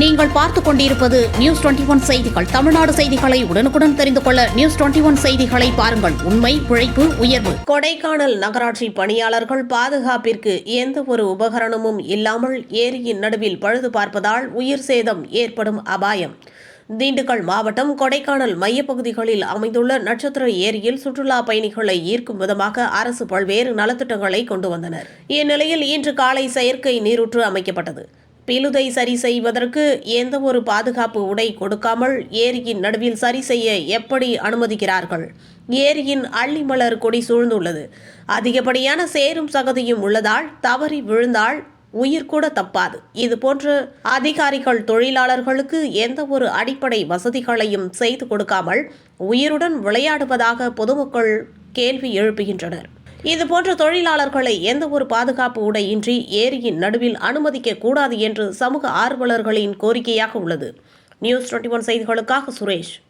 நீங்கள் பார்த்துக் கொண்டிருப்பது நியூஸ் டுவெண்டி ஒன் செய்திகள். தமிழ்நாடு செய்திகளை உடனுக்குடன் தெரிந்து கொள்ள நியூஸ் டுவெண்டி ஒன் செய்திகளை பாருங்கள். உண்மை உழைப்பு உயர்வு. கொடைக்கானல் நகராட்சி பணியாளர்கள் பாதுகாப்பிற்கு எந்த ஒரு உபகரணமும் இல்லாமல் ஏரியின் நடுவில் பழுது பார்ப்பதால் உயிர் சேதம் ஏற்படும் அபாயம். திண்டுக்கல் மாவட்டம் கொடைக்கானல் மையப்பகுதிகளில் அமைந்துள்ள நட்சத்திர ஏரியில் சுற்றுலா பயணிகளை ஈர்க்கும் விதமாக அரசு பல்வேறு நலத்திட்டங்களை கொண்டு வந்தனர். இந்நிலையில் இன்று காலை செயற்கை நீரூற்று அமைக்கப்பட்டது. பிலுதை சரி செய்வதற்கு எந்த ஒரு பாதுகாப்பு உடை கொடுக்காமல் ஏரியின் நடுவில் சரி செய்ய எப்படி அனுமதிக்கிறார்கள்? ஏரியின் அள்ளிமலர் கொடி சூழ்ந்துள்ளது. அதிகப்படியான சேரும் சகதியும் உள்ளதால் தவறி விழுந்தால் உயிர் கூட தப்பாது. இது போன்று அதிகாரிகள் தொழிலாளர்களுக்கு எந்த ஒரு அடிப்படை வசதிகளையும் செய்து கொடுக்காமல் உயிருடன் விளையாடுவதாக பொதுமக்கள் கேள்வி எழுப்புகின்றனர். இதுபோன்ற தொழிலாளர்களை எந்த ஒரு பாதுகாப்பு உடையின்றி ஏரியின் நடுவில் அனுமதிக்க கூடாது என்று சமூக ஆர்வலர்களின் கோரிக்கையாக உள்ளது. நியூஸ் டுவெண்ட்டி ஒன் செய்திகளுக்காக சுரேஷ்.